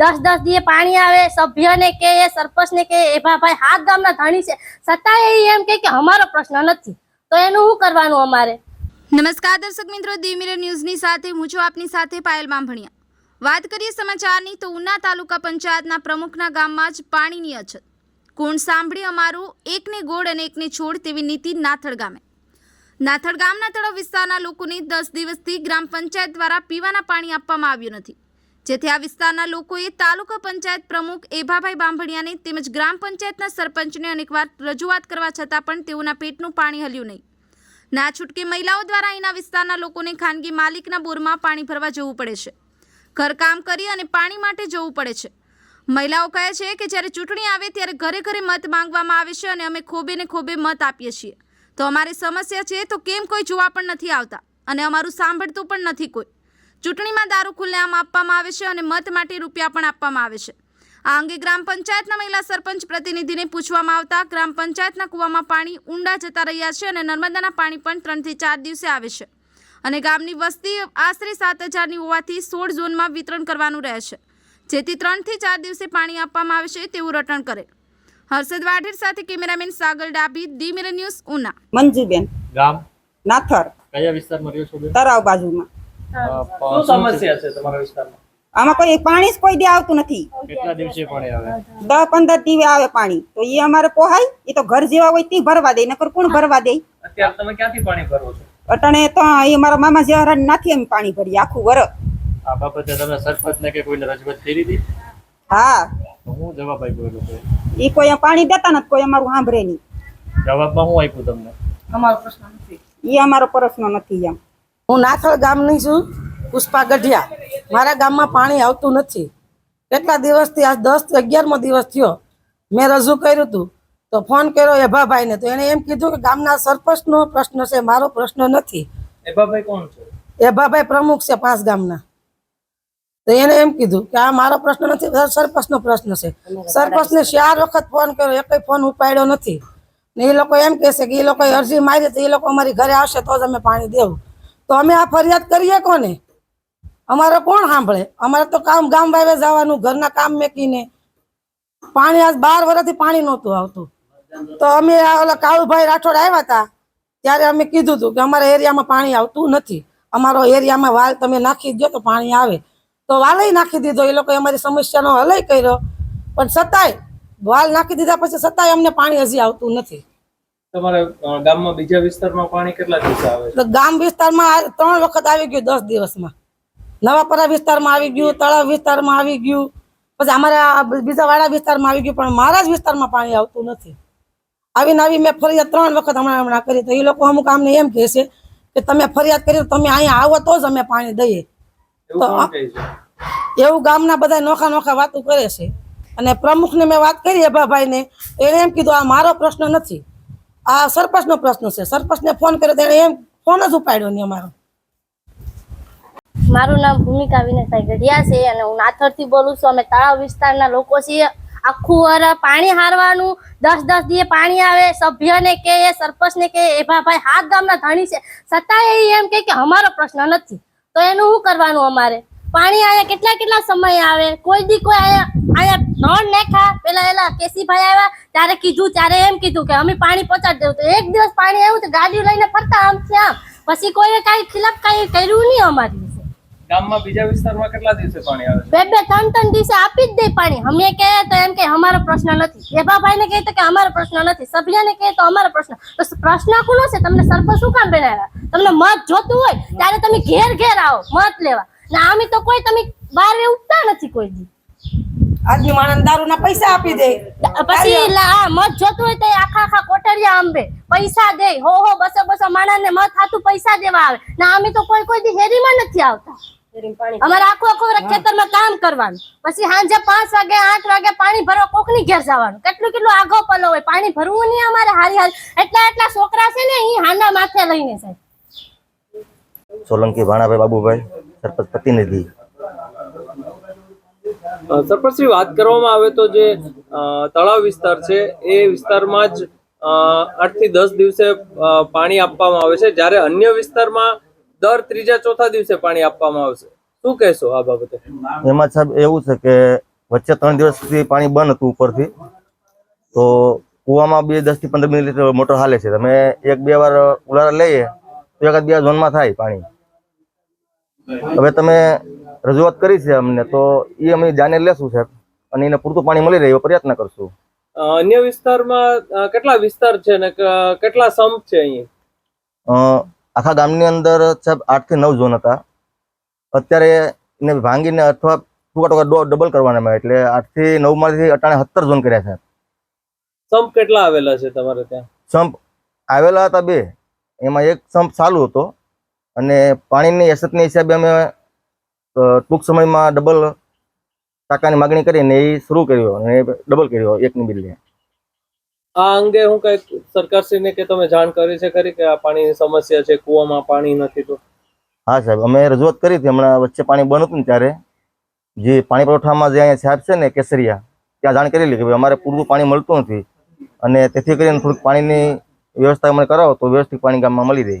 દસ દસ દિવસે પાણી આવે, સભ્યને કે સરપંચને કે એ ભાઈ, હાથ ગામના ધણી છે. છતાં એ એમ કે અમારો પ્રશ્ન નથી. તો એનું શું કરવાનું અમારે? નમસ્કાર દર્શક મિત્રો દિમિર ન્યૂઝની સાથે હું છું આપની સાથે પાયલ બાંભણિયા. વાત કરીએ સમાચારની તો ઉના તાલુકા પંચાયતના પ્રમુખના ગામમાં જ પાણીની અછત. કોણ સાંભળી અમારું એકને ગોળ અને એકને છોડ તેવી નીતિ નાથળ ગામે. નાથડ ગામના તળાવ વિસ્તારના લોકોને દસ દિવસથી ગ્રામ પંચાયત દ્વારા પીવાના પાણી આપવામાં આવ્યું નથી. જેથી આ વિસ્તારના લોકોએ તાલુકા પંચાયત પ્રમુખ એભાભાઈ બાંભણિયાને તેમજ ગ્રામ પંચાયતના સરપંચને અનેકવાર રજૂઆત કરવા છતાં પણ તેઓના પેટનું પાણી હલ્યું નહીં. ના છૂટકે મહિલાઓ દ્વારા અહીંના વિસ્તારના લોકોને ખાનગી માલિકના બોરમાં પાણી ભરવા જવું પડે છે. ઘરકામ કરી અને પાણી માટે જવું પડે છે. મહિલાઓ કહે છે કે જ્યારે ચૂંટણી આવે ત્યારે ઘરે ઘરે મત માંગવામાં આવે છે અને અમે ખોબે ને ખોબે મત આપીએ છીએ. તો અમારી સમસ્યા છે તો કેમ કોઈ જોવા પણ નથી આવતા? અને અમારું સાંભળતું પણ નથી કોઈ. ચૂંટણીમાં દારૂ ખુલ્લેઆમ આપવામાં આવે છે અને મત માટે રૂપિયા પણ આપવામાં આવે છે. આ અંગે ગ્રામ પંચાયતના મહિલા સરપંચ પ્રતિનિધિને પૂછવામાં આવતા ગ્રામ પંચાયતના કૂવામાં પાણી ઊંડા જતા રહ્યા છે અને નર્મદાના પાણી પણ ત્રણથી ચાર દિવસે આવે છે. અને ગામની વસ્તી આશરે સાત હજારની હોવાથી સોળ ઝોનમાં વિતરણ કરવાનું રહે છે. જેથી ત્રણથી ચાર દિવસે પાણી આપવામાં આવે છે તેવું રટણ કરે. હર્ષદ વાઢેર સાથે cameraman Sagar Dabhi mirror news Una. Manjuben. ગામ. નાથર. કયા વિસ્તારમાં રહ્યો છો તરાવ બાજુમાં. શું સમસ્યા છે? તમારા વિસ્તારમાં? આમાં કોઈ પાણી જ કોઈ દે આવતું નથી. કેટલા દિવસે પાણી આવે? દસ પંદર દીવે આવે પાણી. તો એ અમારે પોહાય એ તો ઘર જેવા હોય તે ભરવા દે નકર કોણ ભરવા દે? અત્યારે તમે ક્યાંથી પાણી ભરો છો? અટાણે તો એ મારા મામા જેવા નાથી અમે પાણી ભરી આખું વર આ બાબતે તમે સરપંચને કે કોઈને રજૂઆત કરી હતી હા. હું જવાબ આપ્યો એ એ કોઈ પાણી દેતા નથી કોઈ અમારું સાંભળે નહીં. જવાબમાં હું આપ્યું તમને? એ અમારો પ્રશ્ન નથી એમ. હું નાથળ ગામની છું પુષ્પા ગઢિયા. મારા ગામમાં પાણી આવતું નથી. કેટલા દિવસથી આજ દસ અગિયારમો દિવસ થયો. મેં રજૂ કર્યું હતું. તો ફોન કર્યો એભાભાઈને. તો એણે એમ કીધું કે ગામના સરપંચનો પ્રશ્ન છે મારો પ્રશ્ન નથી. એભાભાઈ કોણ છે? એભાભાઈ પ્રમુખ છે પાંચ ગામના. તો એને એમ કીધું કે આ મારો પ્રશ્ન નથી સરપંચનો પ્રશ્ન છે. સરપંચને ચાર વખત ફોન કર્યો એકય ફોન ઉપાડ્યો નથી. ને એ લોકો એમ કહેશે કે એ લોકો અરજી મારી તો એ લોકો અમારી ઘરે આવશે તો જ અમે પાણી દેવું. તો અમે આ ફરિયાદ કરીએ કોને? અમારે કોણ સાંભળે? અમારે તો કામ ગામ વાવે જવાનું, ઘરના કામ મેકીને. પાણી આજ બાર વર્ષથી પાણી નહોતું આવતું. તો અમે ઓલા કાળુભાઈ રાઠોડ આવ્યા હતા ત્યારે અમે કીધું હતું કે અમારા એરિયામાં પાણી આવતું નથી. અમારો એરિયામાં વાલ તમે નાખી દો તો પાણી આવે. તો વાલય નાખી દીધો, એ લોકોએ અમારી સમસ્યાનો હલય કર્યો. પણ છતાંય, વાલ નાખી દીધા પછી છતાંય અમને પાણી હજી આવતું નથી. તમારા ગામમાં બીજા વિસ્તારમાં પાણી કેટલા દિવસે આવે છે? તો ગામ વિસ્તારમાં ત્રણ વખત આવી ગયું દસ દિવસમાં. નવાપરા વિસ્તારમાં આવી ગયું તળાવ વિસ્તારમાં આવી ગયું પછી અમારા બીજા વાડા વિસ્તારમાં આવી ગયું પણ મારા જ વિસ્તારમાં પાણી આવતું નથી. આવીને આવી મેં ફરિયાદ ત્રણ વખત હમણાં હમણાં કરી તો એ લોકો અમુક અમને એમ કહે છે કે તમે ફરિયાદ કરી તમે અહીંયા આવો તો જ અમે પાણી દઈએ. તો એવું ગામના બધા નોખા નોખા વાતો કરે છે. અને પ્રમુખને મેં વાત કરી અભાભાઈને એણે એમ કીધું આ મારો પ્રશ્ન નથી. આ સરપંચનો પ્રશ્ન છે. સરપંચને ફોન કર્યો તો એમ ફોન જ ઉપાડ્યો નહીં અમારો. મારું નામ ભૂમિકા વિનયભાઈ ગઢિયા છે અને હું નાથરથી બોલું છું. અમે તળાવ વિસ્તારના લોકો છીએ. આખું વર પાણી હારવાનું, દસ દસ દિવસે પાણી આવે, સભ્યને કે, સરપંચને કે એ ભાઈ હાથ ગામના ધણી છે. છતાંય એમ કે અમારો પ્રશ્ન નથી. તો એનું શું કરવાનું અમારે? પાણી આયા કેટલા કેટલા સમય આવે? કોઈ દી કોઈ આયા આયા નળ નાખા પેલા એલા કેસીભાઈ આવ્યા ત્યારે કીધું ત્યારે એમ કીધું કે અમે પાણી પહોંચાડી દેવું. તો એક દિવસ પાણી આવ્યું તો ગાડીઓ લઈને ફરતા આમ છે આમ. પછી કોઈએ કાંઈ ખિલાફ કાંઈ કર્યું નહીં અમારી વિશે ગામમાં બીજા વિસ્તારમાં કેટલા દિવસે પાણી આવે બે બે ત્રણ ત્રણ દિવસે આપી જ દે પાણી. અમે કહે તો એમ કે અમારો પ્રશ્ન નથી. એભાભાઈ ને કહે તો કે અમારો પ્રશ્ન નથી. સભ્યને કહે તો અમારો પ્રશ્ન. તો પ્રશ્ન કોનો છે? તમને સરપંચ શું કામ બનાવ્યા? તમને મત જોતું હોય ત્યારે તમે ઘેર ઘેર આવો મત લેવા. ને આમે તો કોઈ તમે બહાર ઉઠતા નથી કોઈ દી. આજની માણસ દારૂના પૈસા આપી દે. પછી મત જોતું હોય તો આખા આખા કોટરિયા આંબે. પૈસા દે હો હો બસો બસો માણસ ને મત હાથું પૈસા દેવા આવે. ના અમે તો કોઈ કોઈ દી હેરીમાં નથી આવતા. અમારે આખું આખું ખેતરમાં કામ કરવાનું. પછી સાંજે પાંચ વાગે આઠ વાગે પાણી ભરવા કોકની ઘેર જવાનું. કેટલું કેટલું આગો પલો હોય પાણી ભરવું નહીં અમારે હારી હારી એટલા એટલા છોકરા છે ને એ હાના માથે લઈને સાહેબ સોલંકી ભાણાભાઈ બાબુભાઈ. સરપંચ પ્રતિનિધિ. સરપંચની વાત કરવામાં આવે તો જે તળાવ વિસ્તાર છે એ વિસ્તારમાં જ આઠથી દસ દિવસે પાણી આપવામાં આવે છે. જ્યારે અન્ય વિસ્તારમાં દર ત્રીજા ચોથા દિવસે પાણી આપવામાં આવશે. શું કહેશો આ બાબતે? એમાં સાહેબ એવું છે કે વચ્ચે ત્રણ દિવસ સુધી પાણી બંધ હતું ઉપરથી. તો કૂવામાં બે દસથી પંદર મિનિટ મોટર હાલે છે. તમે એક બે વાર ઉલારા લઈએ તો એકાદ બે ઝોનમાં થાય પાણી. હવે તમે રજૂઆત કરી છે અમને તો એ અમે જાણે લેશું સાહેબ. અને એને પૂરતું પાણી મળી રહે એવો પ્રયત્ન કરશું. અન્ય વિસ્તારમાં કેટલા વિસ્તાર છે ને કેટલા સંપ છે અહીં? અ, આખા ગામની અંદર સાહેબ આઠથી નવ ઝોન હતા. અત્યારે એને ભાંગીને અથવા ટૂંકા ટૂંકા ડબલ કરવાના મેં એટલે આઠથી નવમાંથી અટાણે સત્તર ઝોન કર્યા છે. સંપ કેટલા આવેલા છે તમારે ત્યાં? સંપ આવેલા હતા બે. એમાં એક સંપ ચાલુ હતો. અને પાણીની અછતની હિસાબે અમે ટૂંક સમયમાં ડબલ ટાંકાની માગણી કરીને એ શરૂ કર્યો અને ડબલ કર્યો એકની બદલે. આ અંગે હું કઈ સરકારશ્રીને કે તમે જાણ કરી છે ખરી કે આ પાણીની સમસ્યા છે કૂવામાં પાણી નથી તો? હા સાહેબ અમે રજૂઆત કરી હતી. હમણાં વચ્ચે પાણી બંધ હતું ને ત્યારે. જે પાણી પુરવઠામાં જે અહીંયા સાહેબ છે ને કેસરિયા ત્યાં જાણ કરેલી કે ભાઈ અમારે પૂરતું પાણી મળતું નથી. અને તેથી કરીને થોડુંક પાણીની વ્યવસ્થા અમને કરાવો તો વ્યવસ્થિત પાણી ગામમાં મળી રહે.